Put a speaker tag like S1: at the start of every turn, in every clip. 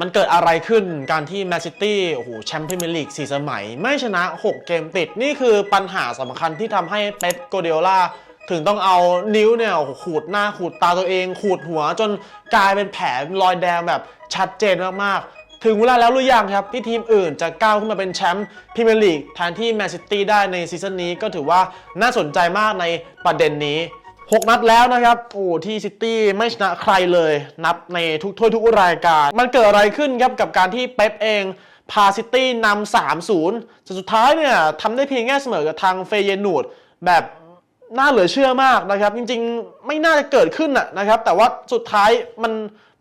S1: มันเกิดอะไรขึ้นการที่แมนซิตี้โอ้โหแชมเป์พรีเมียร์ลีกสี่สมัย ไม่ชนะ 6 เกมติด นี่คือปัญหาสำคัญที่ทำให้เป๊ปโกเดโอล่าถึงต้องเอานิ้วเนี่ยขูดหน้าขูดตาตัวเอง ขูดหัวจนกลายเป็นแผลรอยแดงแบบชัดเจนมากๆ ถึงเวลาแล้วหรือยังครับ ที่ทีมอื่นจะก้าวขึ้นมาเป็นแชมป์พรีเมียร์ลีกแทนที่แมนซิตี้ได้ในซีซั่นนี้ก็ถือว่าน่าสนใจมากในประเด็นนี้ 6 นัดแล้วนะครับ โอ้ที่ซิตี้ไม่ชนะใครเลย นับในทุกถ้วยทุกรายการ มันเกิดอะไรขึ้นครับกับการที่เป๊ปเองพาซิตี้นำ 3-0แต่สุดท้ายเนี่ยทำได้เพียงแค่เสมอกับทางเฟเยนูดแบบน่าเหลือเชื่อมากนะครับ จริงๆไม่น่าจะเกิดขึ้นน่ะนะครับ แต่ว่าสุดท้ายมัน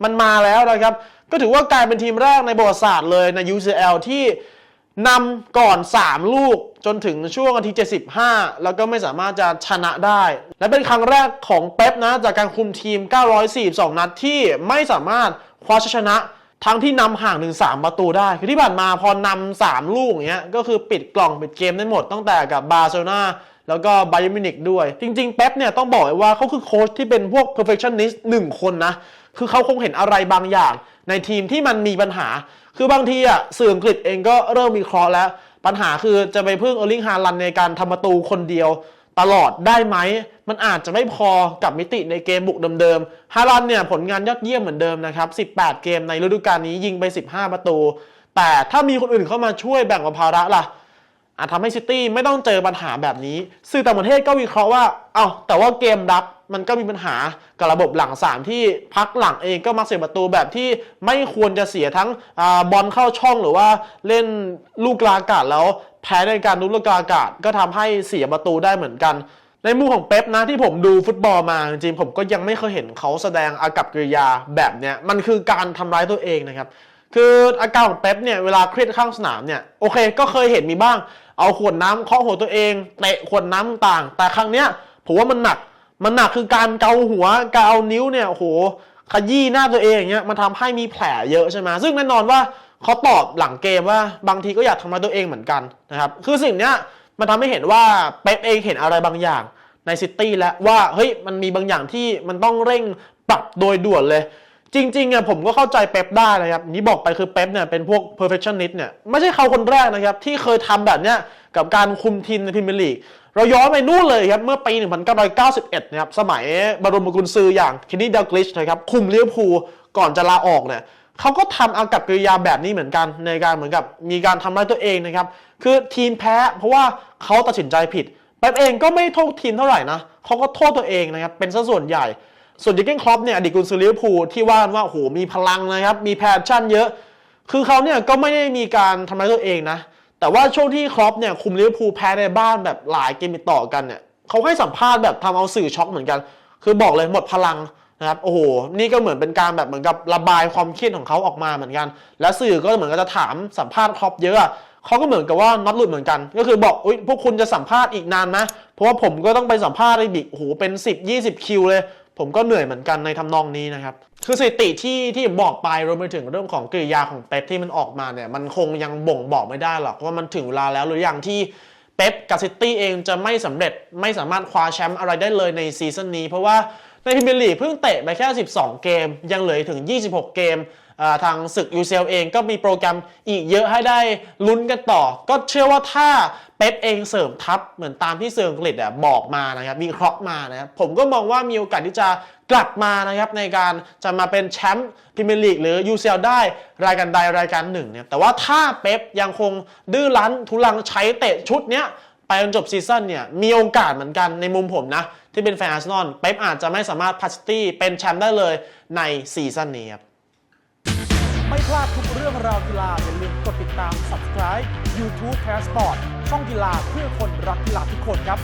S1: มันมาแล้วนะครับ ก็ถือว่ากลายเป็นทีมแรกในประวัติศาสตร์เลยใน UCL ที่ นำก่อน 3 ลูกจนถึงช่วงนาที 75 แล้วก็ไม่สามารถจะชนะได้ และเป็นครั้งแรกของเป๊ปนะ จากการคุมทีม 942 นัดที่ไม่สามารถคว้าชัยชนะทั้งที่นำห่างถึง3ประตูได้คือที่ผ่านมาพอนำ3ลูกอย่างเงี้ยก็คือปิดกล่องปิดเกมได้หมดตั้งแต่กับบาร์เซโลนาแล้วก็ไบ r ยมินิกด้วย จริง ๆ เป๊ปเนี่ยต้องบอกเลยว่าเขาคือโค้ชที่เป็นพวก perfectionist หนึ่งคนนะ คือเขาคงเห็นอะไรบางอย่าง ในทีมที่มันมีปัญหา คือบางทีอะสื่ออังกฤษเองก็เริ่มมีเคราะห์แล้ว ปัญหาคือจะไปพึ่งเออร์ลิงฮาลันในการทำประตูคนเดียวตลอดได้ไหม มันอาจจะไม่พอกับมิติในเกมบุกเดิมๆ ฮาลันเนี่ยผลงานยอดเยี่ยมเหมือนเดิมนะครับ 18 เกมในฤดูกาลนี้ยิงไป 15 ประตู แต่ถ้ามีคนอื่นเข้ามาช่วยแบ่งเบาภาระล่ะ อาจทำให้ซิตี้ไม่ต้องเจอปัญหาแบบนี้ สื่อต่างประเทศก็วิเคราะห์ว่า เอา้าแต่ว่าเกมรับมันก็มีปัญหากับระบบหลังสามที่พักหลังเองก็มักเสียประตูแบบที่ไม่ควรจะเสียทั้งอบอลเข้าช่องหรือว่าเล่นลูกกลางอากาศแล้ว แพ้ในการลุกลูกกลางอากาศก็ทำให้เสียประตูได้เหมือนกัน ในมุมของเป๊ปนะที่ผมดูฟุตบอลมาจริงผมก็ยังไม่เคยเห็นเขาแสดงอากับกิริยาแบบเนี้ยมันคือการทำร้ายตัวเองนะครับคืออาการของเป๊ปเนี่ยเวลาเครียดข้างสนามเนี่ยโอเคก็เคยเห็นมีบ้าง เอาขวดน้ำเคาะหัวตัวเองเตะขวดน้ำต่าง แต่ครั้งเนี้ยผมว่ามันหนักมันหนักคือการเกาหัวการเอานิ้วเนี่ยโหขยี้หน้าตัวเองอย่างเงี้ยมันทำให้มีแผลเยอะใช่ไหมซึ่งแน่นอนว่าเขาตอบหลังเกมว่าบางทีก็อยากทำร้ายตัวเองเหมือนกันนะครับคือสิ่งเนี้ยมันทำให้เห็นว่าเป๊ปเองเห็นอะไรบางอย่างในซิตี้แล้วว่าเฮ้ยมันมีบางอย่างที่มันต้องเร่งปรับโดยด่วนเลย จริงๆอะผมก็เข้าใจเป๊ปได้นะครับนี่บอกไปคือเป๊ปเนี่ยเป็นพวก perfectionist เนี่ยไม่ใช่เขาคนแรกนะครับ ที่เคยทำแบบเนี้ยกับการคุมทีมในพรีเมียร์ลีกเราย้อนไปนู่นเลยครับ เมื่อปี 1991 นะครับ สมัยบรมกุญซืออย่างเคนนี่ดักลิชนะครับคุมลิเวอร์พูก่อนจะลาออกเนี่ยเขาก็ทำอากับกิริยาแบบนี้เหมือนกัน ในการเหมือนกับมีการทำร้ายตัวเองนะครับ คือทีมแพ้เพราะว่าเขาตัดสินใจผิดเป๊ปเองก็ไม่โทษทีมเท่าไหร่นะเขาก็โทษตัวเองนะครับเป็นซะส่วนใหญ่ ส่วนยิงเก้นครอปเนี่ยอดีตกุนซือลิเวอร์พูลที่ว่านว่าโหมีพลังนะครับ มีแพชชั่นเยอะ คือเขาเนี่ยก็ไม่ได้มีการทำร้ายตัวเองนะ แต่ว่าช่วงที่ครอปเนี่ยคุมลิเวอร์พูลแพ้ในบ้านแบบหลายเกมติดต่อกันเนี่ยเขาให้สัมภาษณ์แบบทำเอาสื่อช็อกเหมือนกัน คือบอกเลยหมดพลังนะครับโอ้โหนี่ก็เหมือนเป็นการแบบเหมือนกับระบายความเครียดของเขาออกมาเหมือนกัน และสื่อก็เหมือนกับจะถามสัมภาษณ์ครอปเยอะเขาก็เหมือนกับว่าน็อตหลุดเหมือนกัน ก็คือบอกอุ้ยพวกคุณจะสัมภาษณ์อีกนานไหมเพราะว่าผมก็ต้องไปสัมภาษณ์อีกโอ้โหเป็น 10 20 คิวเลย ผมก็เหนื่อยเหมือนกันในทำนองนี้นะครับ คือสถิติที่ที่บอกไปรวมไปถึงเรื่องของกริยาของเป๊ปที่มันออกมาเนี่ย มันคงยังบ่งบอกไม่ได้หรอกว่ามันถึงเวลาแล้วหรือยังที่เป๊ปกับซิตี้เองจะไม่สำเร็จไม่สามารถคว้าแชมป์อะไรได้เลยในซีซั่นนี้ เพราะว่า ในพรีเมียร์ลีกเพิ่งเตะไปแค่ 12 เกม ยังเหลืออีกถึง 26 เกมทางศึก UCL เองก็มีโปรแกรมอีกเยอะให้ได้ลุ้นกันต่อ ก็เชื่อว่าถ้าเป๊ปเองเสริมทัพเหมือนตามที่เซอร์อังกฤษบอกมานะครับมีเคราะห์มานะครับผมก็มองว่ามีโอกาสที่จะกลับมานะครับในการจะมาเป็นแชมป์พรีเมียร์ลีกหรือ UCL ได้รายการใดรายการหนึ่งเนี่ยแต่ว่าถ้าเป๊ปยังคงดื้อรั้นทุลังใช้เตะชุดเนี้ย ไปจนจบซีซั่นเนี่ยมีโอกาสเหมือนกันในมุมผมนะ ที่เป็นแฟนอาร์เซนอลเป๊ปอาจจะไม่สามารถพาสตี้เป็นแชมป์ได้เลยในซีซั่นนี้ครับ
S2: ไม่พลาดทุกเรื่องราวกีฬาอย่าลืมกดติดตาม subscribe YouTube Passport ช่องกีฬาเพื่อคนรักกีฬาทุกคนครับ